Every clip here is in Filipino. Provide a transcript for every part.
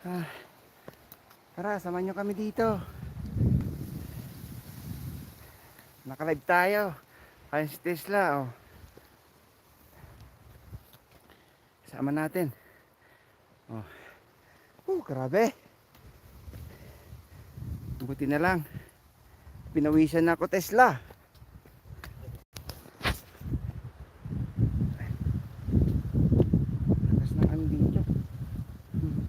Ah, tara, samahan nyo kami dito. Nakalive tayo. Ayun si Tesla, oh. Sama natin. Oh. Oh, grabe. Buti na lang. Pinawisan na ako Tesla. Lakas ng ano dito. Hmm.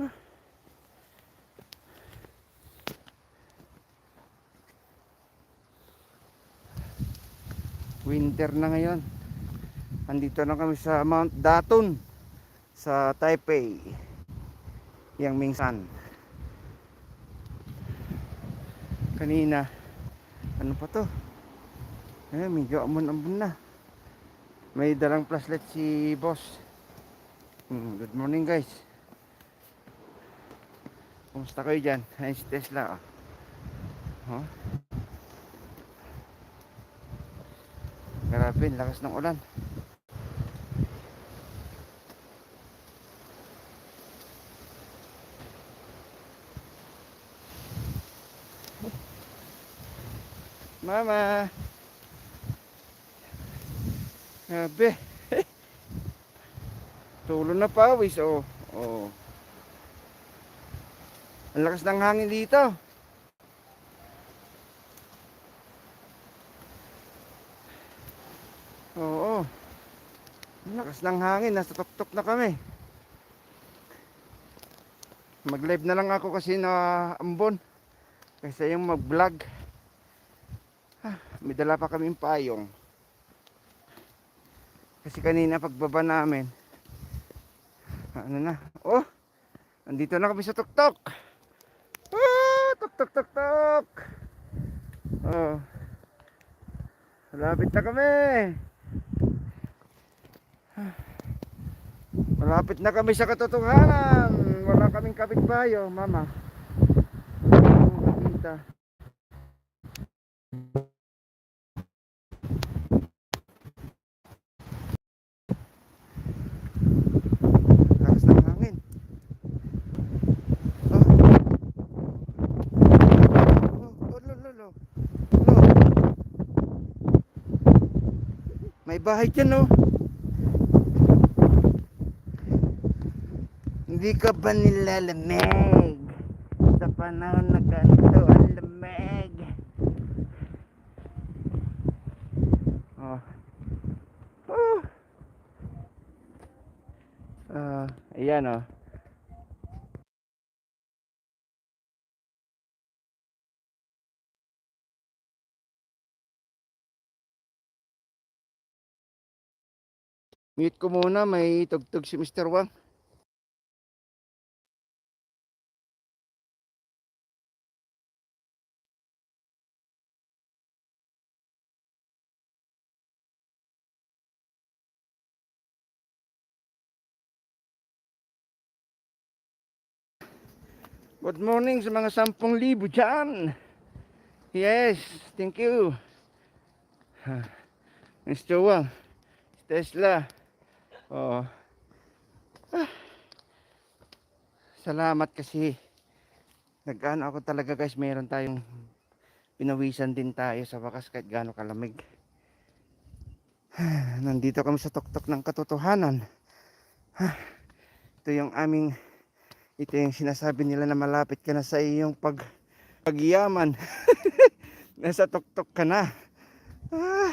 Ah. Winter na ngayon. Andito na kami sa Mount Daton sa Taipei. Yang Mingsan. Kanina ano pa to? Eh, medyo amon-amon na. May dalang flashlight si boss. Hmm, good morning guys. Kumusta kayo dyan? Ayun si Tesla. Oh. Huh? Grabe, lakas ng ulan. Mama. Grabe. Tulo na pawis, oh. Oh. Ang lakas ng hangin dito. Oo. Lakas ng hangin, nasa tuktok na kami. Mag-live na lang ako kasi na ambon. Kasi yung mag-vlog. Ah, may dala pa kaming payong. Kasi kanina pagbaba namin. Ano na? Oh! Andito na kami sa tuktok. Ah! Tuk tuk tuk tuk. Oh. Malapit na kami. Ah. Malapit na kami sa katotohanan. Wala kaming kapitbayo, mama. Kita. Lakas ng hangin. Oh. Oh, oh, lo, lo. May bahay dyan, oh. Hindi ka ba nilalamig? Sa panahon na ganito, ang lamig. Oh. Oh. Ah, ayan oh. Mute ko muna, may tugtog si Mr. Wang. Good morning sa mga sampung libo dyan. Yes, thank you. Ha, Mr. Wang, Tesla. Oh. Ah. Salamat kasi nag-ano ako talaga guys, meron tayong pinawisan din tayo sa wakas kahit gaano kalamig. Nandito kami sa tuktok ng katotohanan. Ah, Ito yung aming ito yung sinasabi nila na malapit ka na sa iyong pag pagyaman. Nasa tuktok ka na. Ah.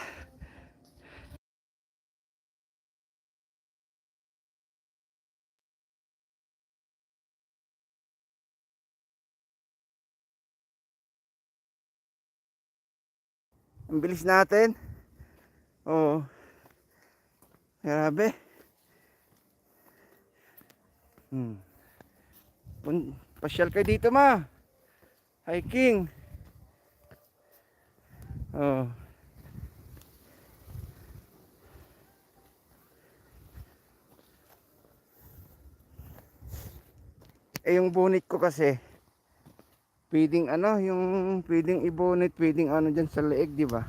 Ang bilis natin. Oo. Grabe. Hmm. Pasyal kayo dito ma. Hiking. Oh. Eh yung bonnet ko kasi pwedeng ano, yung pwedeng i-bonnet, pwedeng ano dyan sa leeg, di ba?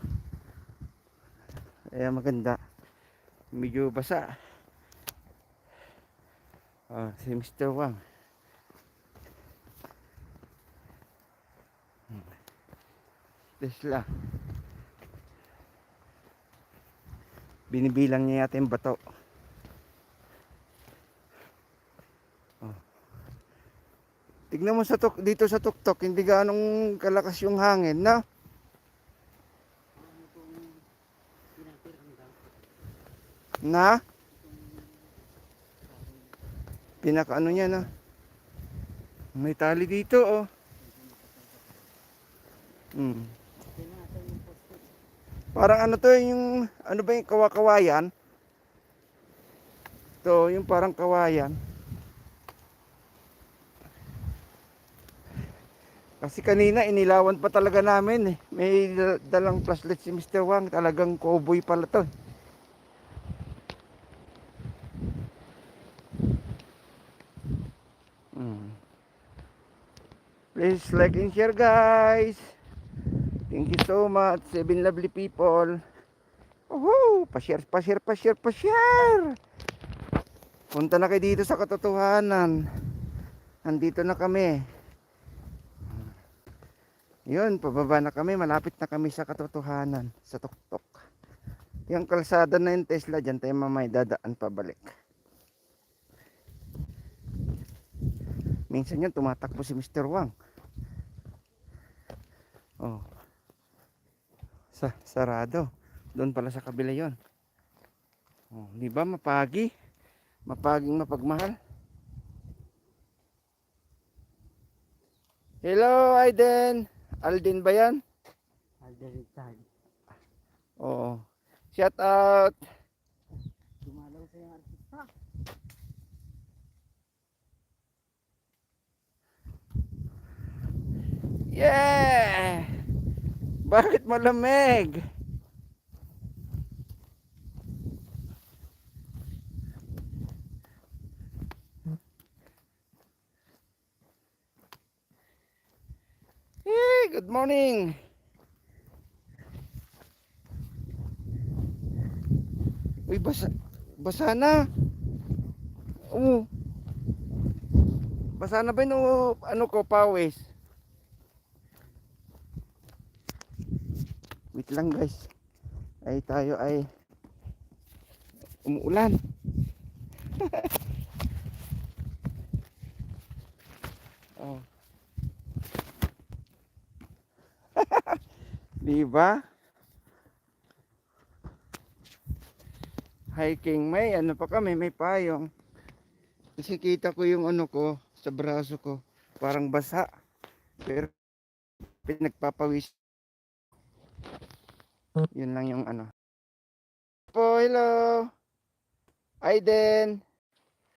Kaya maganda. Medyo basa. Ah, si Mr. Wang. Tesla. Binibilang niya yata yung bato. Oh. Tignan mo sa tuk dito sa tuktok, hindi gaanong kalakas yung hangin, na? Na? Pinaka ano niya na? May tali dito, oh. Hmm. Parang ano to yung ano ba yung kawakawayan? To, yung parang kawayan. Kasi kanina inilawan pa talaga namin eh. May dal- dalang flashlight si Mr. Wang. Talagang cowboy pala to. Hmm. Please like and share guys. Thank you so much, seven lovely people. Woohoo! Pa-share, pa-share, pa-share, pa-share! Punta na kayo dito sa katotohanan. Nandito na kami. Yun, pababa na kami. Malapit na kami sa katotohanan. Sa tuktok. Yung kalsada na yung Tesla, dyan tayo mamay dadaan pabalik. Minsan yun, tumatakbo si Mr. Wang. Oh. Sa sarado. Doon pala sa kabila 'yon. Oh, di ba mapagi? Mapaging mapagmahal. Hello, Aiden. Aldin ba 'yan? Alderitag. Oo. Shout out. Dumalaw sa yung artista. Yeah! Bakit malamig? Hey, good morning. Uy, basa, basa na. Oo. Basa na ba yung ano ko, pawis? Wait lang guys. Ay tayo ay umuulan. oh. Di ba? Hiking may ano pa kami, may payong. Kasi kita ko yung ano ko sa braso ko, parang basa. Pero pinagpapawis yun lang yung ano. Po, hello. Aiden.